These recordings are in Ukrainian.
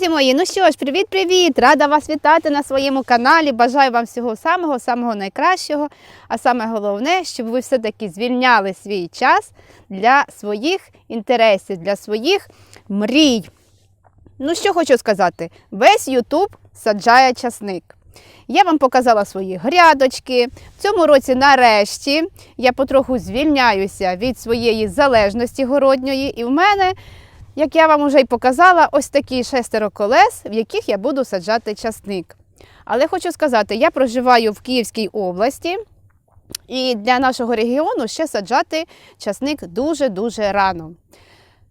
Друзі мої, ну що ж, привіт-привіт! Рада вас вітати на своєму каналі. Бажаю вам всього самого, самого найкращого. А саме головне, щоб ви все-таки звільняли свій час для своїх інтересів, для своїх мрій. Ну, що хочу сказати, весь Ютуб саджає часник. Я вам показала свої грядочки. В цьому році, нарешті, я потроху звільняюся від своєї залежності городньої, і в мене як я вам вже й показала, ось такі шестеро колес, в яких я буду саджати часник. Але хочу сказати, я проживаю в Київській області, і для нашого регіону ще саджати часник дуже-дуже рано.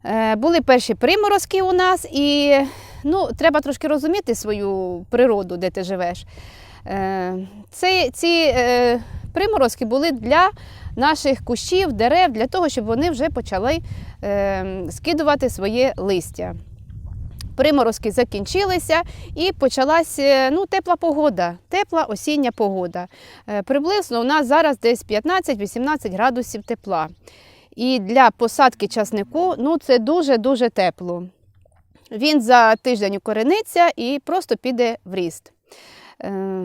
Е, були перші приморозки у нас, і ну, треба трошки розуміти свою природу, де ти живеш. Е, це, ці е, приморозки були для наших кущів, дерев, для того, щоб вони вже почали е, скидувати своє листя. Приморозки закінчилися і почалася ну, тепла погода, тепла осіння погода. Е, приблизно у нас зараз десь 15-18 градусів тепла. І для посадки часнику ну, це дуже-дуже тепло. Він за тиждень укорениться і просто піде в ріст. Е,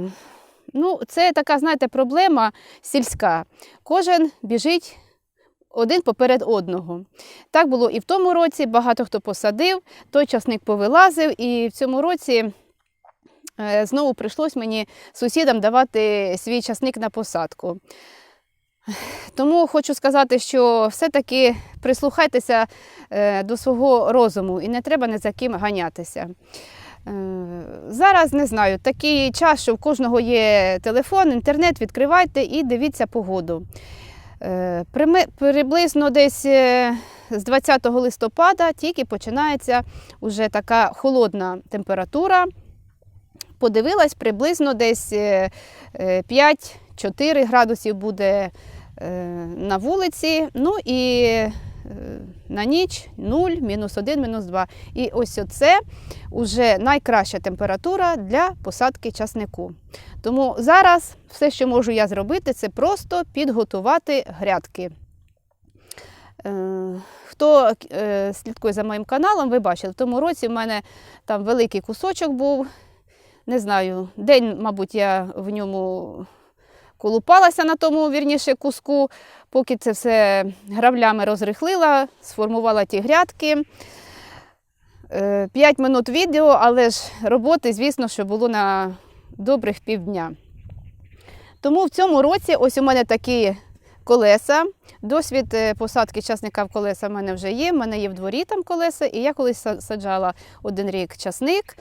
ну, це така, знаєте, проблема сільська. Кожен біжить один поперед одного. Так було і в тому році, багато хто посадив, той часник повилазив, і в цьому році е, знову прийшлось мені сусідам давати свій часник на посадку. Тому хочу сказати, що все-таки прислухайтеся е, до свого розуму і не треба ні за ким ганятися. Е, Зараз не знаю, такий час, що в кожного є телефон, інтернет, відкривайте і дивіться погоду. Е, Приблизно десь е, з 20 листопада тільки починається вже така холодна температура. Подивилась, приблизно десь е, е, 5-4 градусів буде на вулиці. Ну і на ніч 0, мінус 1, мінус 2. І ось оце вже найкраща температура для посадки часнику. Тому зараз все, що можу я зробити, це просто підготувати грядки. Е, Хто е, слідкує за моїм каналом, ви бачили, в тому році в мене там великий кусочок був. Не знаю, день, мабуть, я в ньому колупалася на тому вірніше куску, поки це все граблями розрихлила, сформувала ті грядки. Е, П'ять минут відео, але ж роботи, звісно, що було на добрих півдня. Тому в цьому році ось у мене такі колеса. Досвід е, посадки часника в колеса в мене вже є. В мене є в дворі там колеса, і я колись саджала один рік часник.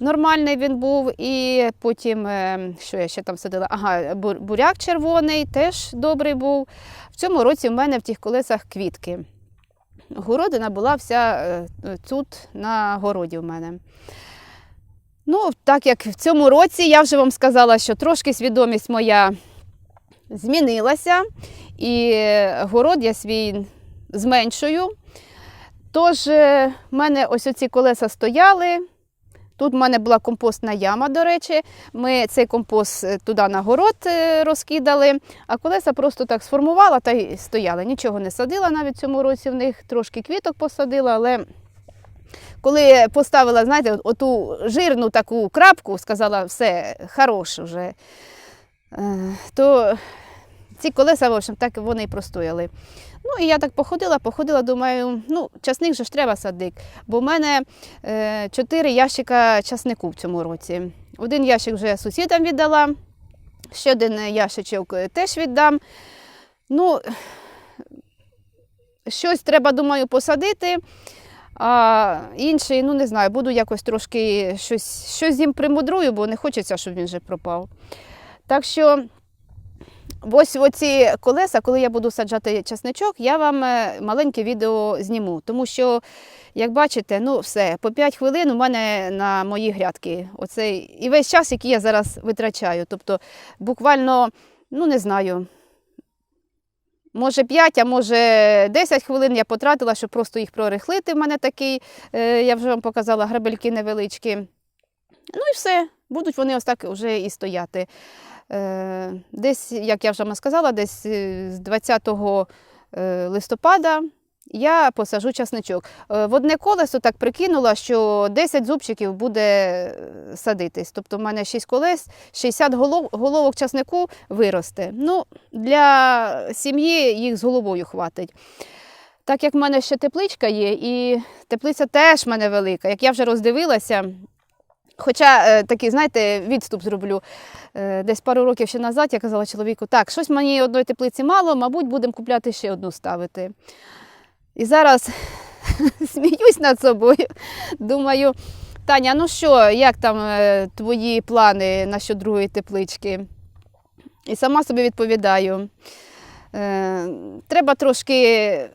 Нормальний він був, і потім, е, що я ще там садила? Ага, буряк червоний теж добрий був. В цьому році в мене в тих колесах квітки. Городина була вся е, тут на городі в мене. Ну, так як в цьому році я вже вам сказала, що трошки свідомість моя змінилася, і город я свій зменшую. Тож е, в мене ось оці колеса стояли. Тут в мене була компостна яма, до речі. Ми цей компост е, туди на город е, розкидали, а колеса просто так сформувала та й стояли. Нічого не садила навіть в цьому році в них, трошки квіток посадила, але коли поставила, знаєте, оту жирну таку крапку, сказала, все, хорош вже, е, то ці колеса, в общем, так вони і простояли. Ну і я так походила, походила, думаю, ну, часник же ж треба садити. Бо в мене е, чотири ящика часнику в цьому році. Один ящик вже сусідам віддала, ще один ящичок е, теж віддам. Ну, щось треба, думаю, посадити. А інший, ну не знаю, буду якось трошки щось, щось їм примудрую, бо не хочеться, щоб він вже пропав. Так що ось оці колеса, коли я буду саджати часничок, я вам е, маленьке відео зніму. Тому що, як бачите, ну все, по 5 хвилин у мене на мої грядки. Оцей, і весь час, який я зараз витрачаю. Тобто буквально, ну не знаю, Може 5, а може 10 хвилин я потратила, щоб просто їх прорихлити. В мене такий, е, я вже вам показала, грабельки невеличкі. Ну і все, будуть вони ось так вже і стояти. Е, Десь, як я вже вам сказала, десь е, з 20 е, листопада я посажу часничок. В одне колесо так прикинула, що 10 зубчиків буде садитись. Тобто в мене 6 колес, 60 головок часнику виросте. Ну, для сім'ї їх з головою хватить. Так як в мене ще тепличка є, і теплиця теж в мене велика. Як я вже роздивилася, Хоча е, такий, знаєте, відступ зроблю. Е, десь пару років ще назад я казала чоловіку, так, щось мені одної теплиці мало, мабуть, будемо купляти ще одну ставити. І зараз сміюсь над собою. Думаю, Таня, ну що, як там е, твої плани насчет другої теплички? І сама собі відповідаю. Треба трошки,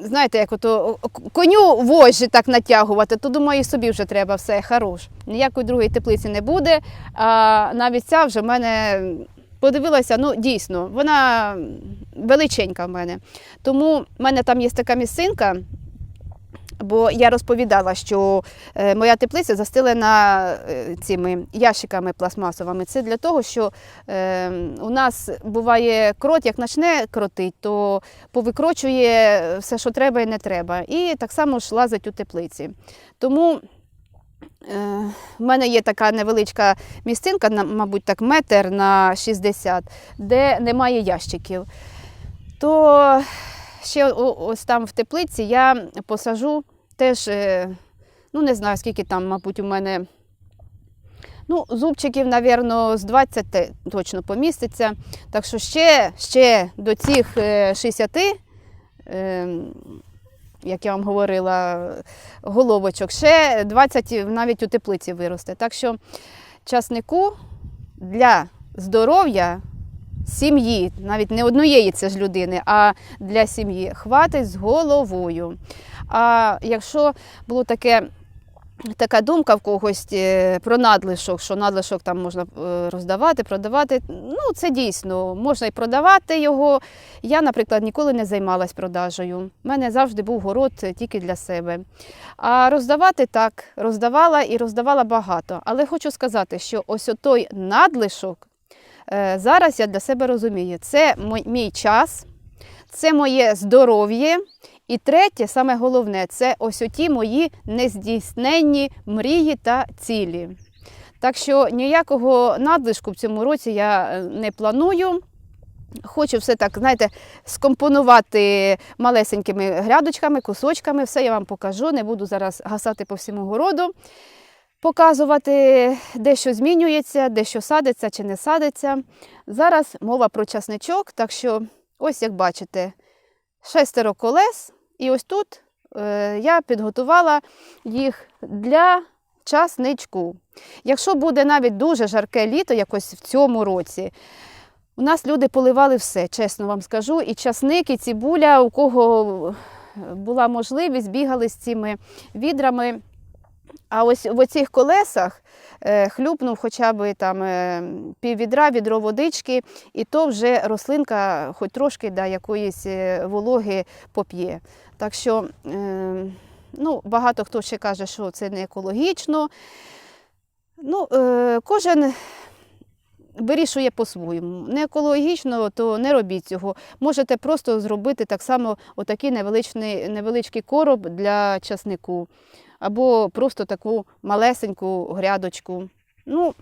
знаєте, як ото коню вожжі так натягувати, то думаю, собі вже треба все хорош. Ніякої другої теплиці не буде. А навіть ця вже в мене подивилася, ну дійсно, вона величенька в мене. Тому в мене там є така місцинка. Бо я розповідала, що е, моя теплиця застелена е, цими ящиками пластмасовими. Це для того, що е, у нас буває крот, як почне кротить, то повикрочує все, що треба і не треба. І так само ж лазить у теплиці. Тому в мене є така невеличка місцинка, мабуть, так метр на 60, де немає ящиків. То ще ось там в теплиці я посажу теж, е, ну не знаю, скільки там, мабуть, у мене. Ну, зубчиків, напевно, з 20 точно поміститься. Так що ще, ще до цих е, 60, е, як я вам говорила, головочок, ще 20 навіть у теплиці виросте. Так що часнику для здоров'я сім'ї, навіть не однієї це ж людини, а для сім'ї хватить з головою. А якщо було таке. Така думка в когось е, про надлишок, що надлишок там можна е, роздавати, продавати. Ну, це дійсно, можна і продавати його. Я, наприклад, ніколи не займалась продажею. У мене завжди був город е, тільки для себе. А роздавати так, роздавала і роздавала багато. Але хочу сказати, що ось той надлишок зараз я для себе розумію, це мій час, це моє здоров'я. І третє, саме головне, це ось оті мої нездійсненні мрії та цілі. Так що ніякого надлишку в цьому році я е, не планую. Хочу все так, знаєте, скомпонувати малесенькими грядочками, кусочками. Все я вам покажу. Не буду зараз гасати по всьому городу, показувати, де що змінюється, де що садиться чи не садиться. Зараз мова про часничок, так що, ось як бачите, шестеро колес. І ось тут е, я підготувала їх для часничку. Якщо буде навіть дуже жарке літо, якось в цьому році, у нас люди поливали все, чесно вам скажу. І часник, і цибуля, у кого була можливість, бігали з цими відрами. А ось в оцих колесах е, хлюпнув хоча б там е, піввідра, відро водички, і то вже рослинка хоч трошки да, якоїсь е, вологи поп'є. Так що ну, багато хто ще каже, що це не екологічно. Ну, кожен вирішує по-своєму. Не екологічно, то не робіть цього. Можете просто зробити так само отакий невеличкий короб для часнику, або просто таку малесеньку грядочку. Ну,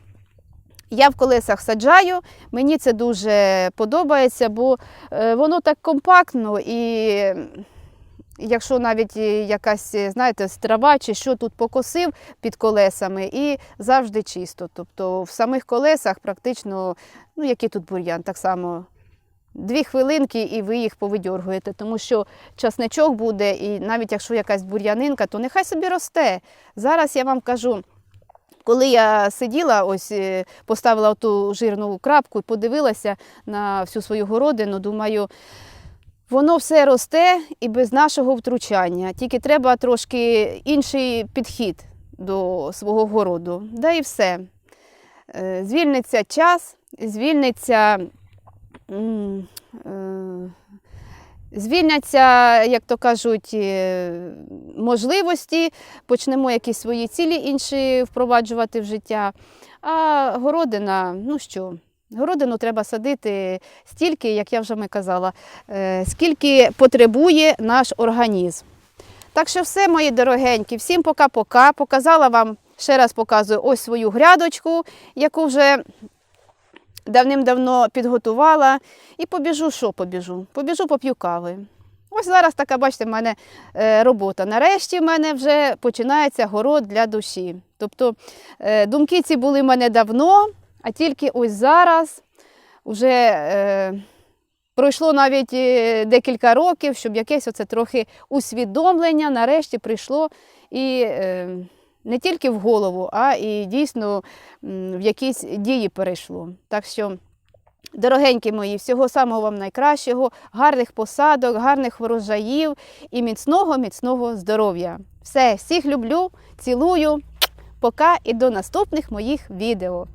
я в колесах саджаю, мені це дуже подобається, бо е, воно так компактно і якщо навіть якась, знаєте, трава чи що тут покосив під колесами, і завжди чисто. Тобто в самих колесах практично, ну який тут бур'ян, так само. Дві хвилинки і ви їх повидьоргуєте, тому що часничок буде, і навіть якщо якась бур'янинка, то нехай собі росте. Зараз я вам кажу, коли я сиділа, ось е, поставила ту жирну крапку і подивилася на всю свою городину, думаю, воно все росте і без нашого втручання. Тільки треба трошки інший підхід до свого городу. Да і все. Е, Звільниться час, звільниться. Е, Звільняться, як то кажуть, е, можливості, почнемо якісь свої цілі інші впроваджувати в життя. А городина, ну що, Городину треба садити стільки, як я вже казала, е, скільки потребує наш організм. Так що все, мої дорогенькі, всім пока-пока. Показала вам, ще раз показую ось свою грядочку, яку вже давним-давно підготувала. І побіжу, що побіжу? Побіжу поп'ю кави. Ось зараз така, бачите, в мене е, робота. Нарешті в мене вже починається город для душі. Тобто е, думки ці були в мене давно, а тільки ось зараз вже е, пройшло навіть е, декілька років, щоб якесь оце трохи усвідомлення нарешті прийшло і е, не тільки в голову, а і дійсно в якісь дії перейшло. Так що. Дорогенькі мої, всього самого вам найкращого, гарних посадок, гарних врожаїв і міцного, міцного здоров'я. Все, всіх люблю, цілую. Пока і до наступних моїх відео.